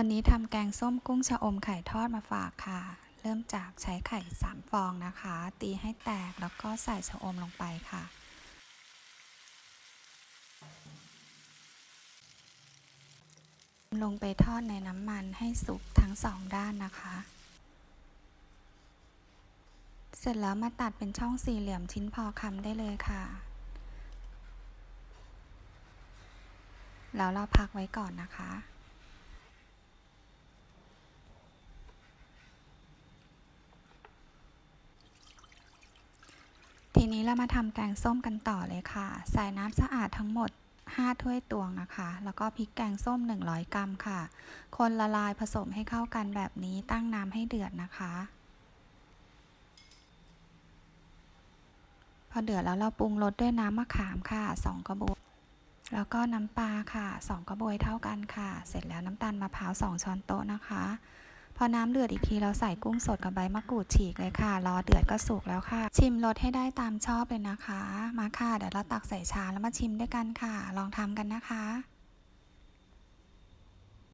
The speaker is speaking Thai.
วันนี้ทำแกงส้มกุ้งชะอมไข่ทอดมาฝากค่ะ เริ่มจากใช้ไข่ 3 ฟองนะคะ ตีให้แตกแล้วก็ใส่ชะอมลงไปค่ะ ลงไปทอดในน้ำมันให้สุกทั้งสองด้านนะคะ เสร็จแล้วมาตัดเป็นช่องสี่เหลี่ยมชิ้นพอคำได้เลยค่ะ แล้วเราพักไว้ก่อนนะคะ นี้เรามาทำแกงส้มกันต่อเลยค่ะ ใส่น้ำสะอาดทั้งหมด 5 ถ้วยตวงนะคะ แล้วก็พริกแกงส้ม 100 กรัมค่ะ คนละลายผสมให้เข้ากันแบบนี้ตั้งน้ำให้เดือดนะคะ พอเดือดแล้วเราปรุงรสด้วยน้ำมะขามค่ะ 2 กระบวยแล้วก็น้ำปลาค่ะ 2 กระบวยเท่ากันค่ะ เสร็จแล้วน้ำตาลมะพร้าว 2 ช้อนโต๊ะนะคะ พอน้ำเดือดอีกทีเราใส่กุ้งสดกับใบมะกรูดฉีกเลยค่ะ รอเดือดก็สุกแล้วค่ะ ชิมรสให้ได้ตามชอบเลยนะคะ มาค่ะ เดี๋ยวเราตักใส่ชามแล้วมาชิมด้วยกันค่ะ ลองทำกันนะคะ